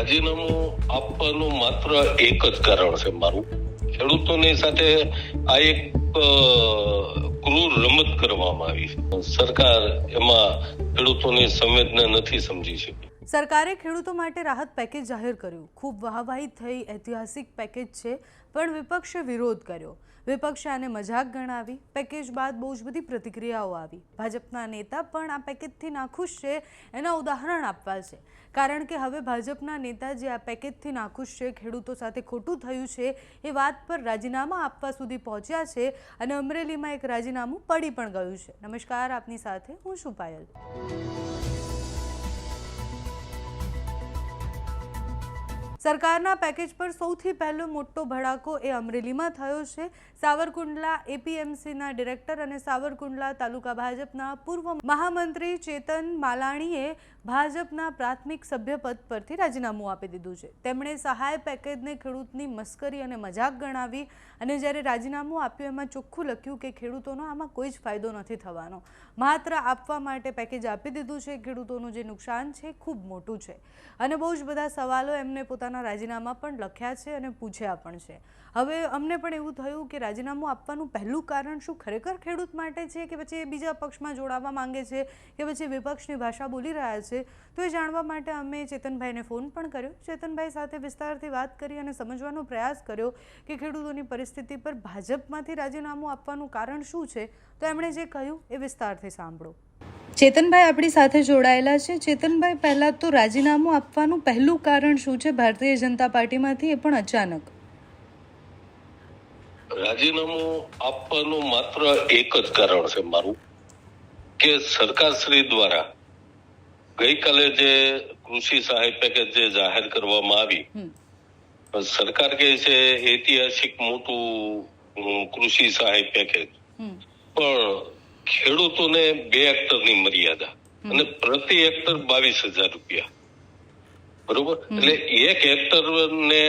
રાજીનામું આપવાનું માત્ર એક જ કારણ છે મારું. ખેડૂતોની સાથે આ એક ક્રૂર રમત કરવામાં આવી છે. સરકાર એમાં ખેડૂતોની સંવેદના નથી સમજી શકી. સરકારે ખેડૂતો માટે રાહત પેકેજ જાહેર કર્યું. ખૂબ વાહવાહી થઈ ઐતિહાસિક પેકેજ છે, પણ વિપક્ષે વિરોધ કર્યો. વિપક્ષે આને મજાક ગણાવી, પેકેજ બાદ બહુ જ બધી પ્રતિક્રિયાઓ આવી. ભાજપના નેતા પણ આ પેકેજથી નાખુશ છે એના ઉદાહરણ આપવા છે. કારણ કે હવે ભાજપના નેતા જે આ પેકેજથી નાખુશ છે, ખેડૂતો સાથે ખોટું થયું છે, એ વાત પર રાજીનામા આપવા સુધી પહોંચ્યા છે અને અમરેલીમાં એક રાજીનામું પડી પણ ગયું છે. નમસ્કાર, આપની સાથે હું છું પાયલ. સરકારના પેકેજ પર સૌથી પહેલો મોટો ભડાકો એ અમરેલીમાં થયો છે. સાવરકુંડલા એપીએમસીના ડિરેક્ટર અને સાવરકુંડલા તાલુકા ભાજપના પૂર્વ મહામંત્રી ચેતન માલાણીએ ભાજપના પ્રાથમિક સભ્યપદ પરથી રાજીનામું આપી દીધું છે. તેમણે સહાય પેકેજને ખેડૂતની મસ્કરી અને મજાક ગણાવી અને જ્યારે રાજીનામું આપ્યું એમાં ચોખ્ખું લખ્યું કે ખેડૂતોનો આમાં કોઈ જ ફાયદો નથી થવાનો. માત્ર આપવા માટે પેકેજ આપી દીધું છે. ખેડૂતોનું જે નુકસાન છે ખૂબ મોટું છે. અને બહુ જ બધા સવાલો એમને પોતાના રાજીનામા પણ લખ્યા છે અને પૂછ્યા પણ છે. હવે અમને પણ એવું થયું કે રાજીનામું આપવાનું પહેલું કારણ શું ખરેખર ખેડૂત માટે છે કે પછી એ બીજા પક્ષમાં જોડાવા માંગે છે? કે પછી વિપક્ષની ભાષા બોલી રહ્યા છે તો એ જાણવા માટે અમે ચેતનભાઈને ફોન પણ કર્યો. ચેતનભાઈ સાથે વિસ્તારથી વાત કરી અને સમજવાનો પ્રયાસ કર્યો કે ખેડૂતોની પરિસ્થિતિ પર ભાજપમાંથી રાજીનામું આપવાનું કારણ શું છે? તો એમણે જે કહ્યું એ વિસ્તારથી સાંભળો. ચેતનભાઈ આપણી સાથે જોડાયેલા છે. ચેતનભાઈ પહેલાં તો રાજીનામું આપવાનું પહેલું કારણ શું છે? ભારતીય જનતા પાર્ટીમાંથી એ પણ અચાનક. રાજીનામું આપવાનું માત્ર એક જ કારણ છે મારું કે સરકારશ્રી દ્વારા ગઈકાલે જે કૃષિ સહાય પેકેજ જે જાહેર કરવામાં આવી સરકાર કહે છે ઐતિહાસિક મોટું કૃષિ સહાય પેકેજ પણ ખેડૂતોને બે હેક્ટરની મર્યાદા અને પ્રતિ હેક્ટર બાવીસ હજાર રૂપિયા. બરોબર? એટલે એક હેક્ટર ને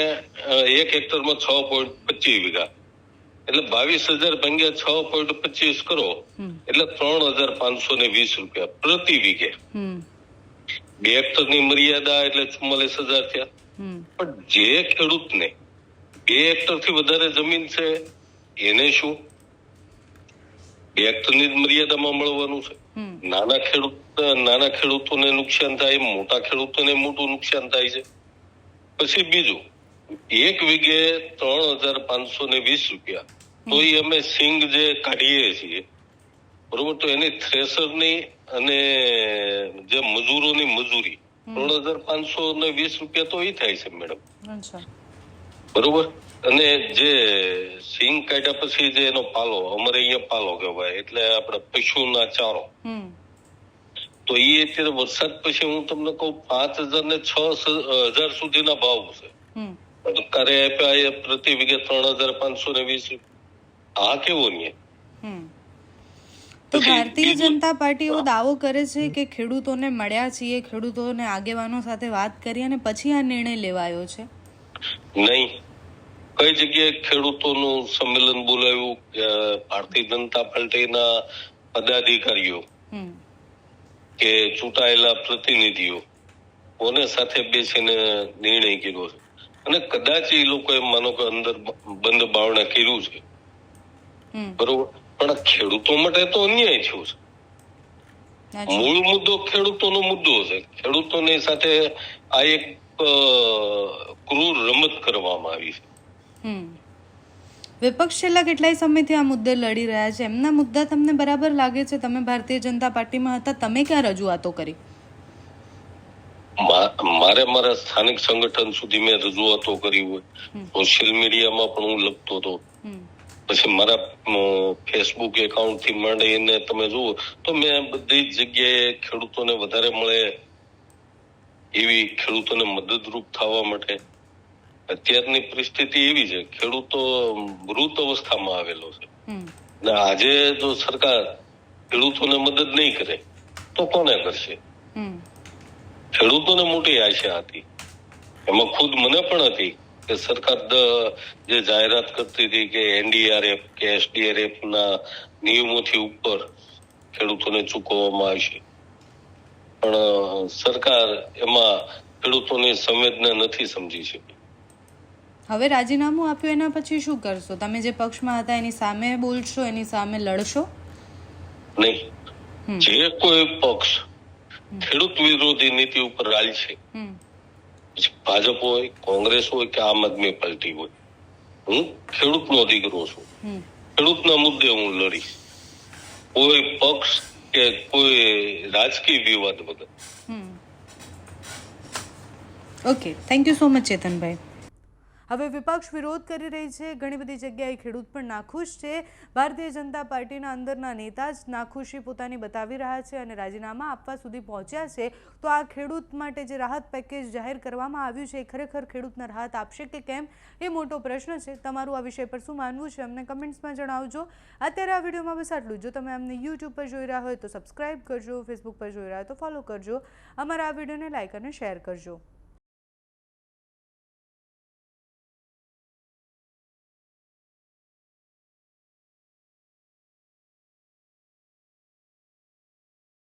એક હેક્ટરમાં છ પોઈન્ટ પચીસ વીઘા. એટલે બાવીસ હજાર ભાગ્યા છ પોઈન્ટ પચીસ કરો. એટલે ત્રણ હજાર પાંચસો ને વીસ રૂપિયા પ્રતિ વીઘે. હેક્ટરની મર્યાદા એટલે ચુમ્માલીસ હજાર થયા. પણ જે ખેડૂતને બે હેક્ટરથી વધારે જમીન છે એને શું? બે હેક્ટરની જ મર્યાદામાં મળવાનું છે. નાના ખેડૂત નાના ખેડૂતોને નુકસાન થાય મોટા ખેડૂતોને મોટું નુકસાન થાય છે. પછી બીજું એક વીઘે ત્રણ હજાર પાંચસો ને વીસ રૂપિયા. તો એ અમે સિંગ જે કાઢીએ છીએ બરોબર તો એની થ્રેસરની અને જે મજૂરોની મજૂરી ત્રણ હજાર પાંચસો ને વીસ રૂપિયા તો એ થાય છે મેડમ. બરોબર? અને જે સિંગ કાઢ્યા પછી જે એનો પાલો અમારે અહીંયા પાલો કહેવાય એટલે આપણે પશુના ચારો. તો એ અત્યારે વરસાદ પછી હું તમને કહું પાંચ હજાર ને છ હજાર સુધીના ભાવ છે. સરકારે આપ્યા એ પ્રતિ વીઘે ત્રણ હજાર પાંચસો ને વીસ આ કેવો હમ તો ભારતીય જનતા પાર્ટી એવો દાવો કરે છે કે ખેડૂતોને મળ્યા છીએ ખેડૂતોને આગેવાનો સાથે વાત કરી અને પછી આ નિર્ણય લેવાયો છે? નહીં. કઈ જગ્યાએ ખેડૂતોનું સંમેલન બોલાવ્યું? કે ભારતીય જનતા પાર્ટીના પદાધિકારીઓ કે ચૂંટાયેલા પ્રતિનિધિઓ કોને સાથે બેસીને નિર્ણય કર્યો છે? અને કદાચ એ લોકોએ માનો કે અંદર બંધ બાવણા કર્યું છે. બરોબર? પણ ખેડૂતો માટે તો અન્યાય થયો છે. મૂળ મુદ્દો ખેડૂતોનો મુદ્દો છે. ખેડૂતોની સાથે આ એક ક્રૂર રમત કરવામાં આવી છે. વિપક્ષ છેલ્લા કેટલાય સમયથી આ મુદ્દે લડી રહ્યા છે. એમના મુદ્દા તમને બરાબર લાગે છે. તમે ભારતીય જનતા પાર્ટીમાં હતા. તમે ક્યાં રજૂઆતો કરી? મારે મારા સ્થાનિક સંગઠન સુધી મેં રજૂઆતો કરી હોય. સોશિયલ મીડિયામાં પણ હું લખતો હતો. પછી મારા ફેસબુક એકાઉન્ટથી માંડીને તમે જુઓ તો મેં બધી જગ્યાએ ખેડૂતોને વધારે મળે એવી ખેડૂતોને મદદરૂપ થવા માટે. અત્યારની પરિસ્થિતિ એવી છે ખેડૂતો મૃત અવસ્થામાં આવેલો છે. ને આજે જો સરકાર ખેડૂતોને મદદ નહીં કરે તો કોને કરશે? ખેડૂતોને મોટી આશા હતી. એમાં ખુદ મને પણ હતી. કે સરકાર જે જાહેરાત કરતી હતી કે એનડીઆરએફ કે એસડીઆરએફ ના નિયમોથી ઉપર ખેડૂતોને ચૂકવવામાં આવશે. પણ સરકાર એમાં ખેડૂતોની સંવેદના નથી સમજી શકી. હવે રાજીનામું આપ્યું એના પછી શું કરશો? તમે જે પક્ષમાં હતા એની સામે બોલશો એની સામે લડશો? નહીં. જે કોઈ પક્ષ ખેડૂત વિરોધી નીતિ ઉપર રાલ છે ભાજપ હોય કોંગ્રેસ હોય કે આમ આદમી પાર્ટી હોય. હું ખેડૂતનો દીકરો છું ખેડૂતના મુદ્દે હું લડીશ. કોઈ પક્ષ કે કોઈ રાજકીય વિવાદ વગર. Okay thank you so much Chetanbhai. હવે વિપક્ષ વિરોધ કરી રહી છે. ઘણી બધી જગ્યાએ ખેડૂત પણ નાખુશ છે. ભારતીય જનતા પાર્ટીના અંદરના નેતા જ નાખુશી પોતાની બતાવી રહ્યા છે અને રાજીનામા આપવા સુધી પહોંચ્યા છે. તો આ ખેડૂત માટે જે રાહત પેકેજ જાહેર કરવામાં આવ્યું છે, એ ખરેખર ખેડૂતને રાહત આપશે કે કેમ? એ મોટો પ્રશ્ન છે. તમારું આ વિષય પર શું માનવું છે? અમને કમેન્ટ્સમાં જણાવજો. અત્યારે આ વિડીયોમાં બસ આટલું જો. તમે અમને યુટ્યુબ પર જોઈ રહ્યા હોય તો સબસ્ક્રાઇબ કરજો, ફેસબુક પર જોઈ રહ્યા હોય તો ફોલો કરજો. અમારા આ વિડીયોને લાઇક અને શેર કરજો.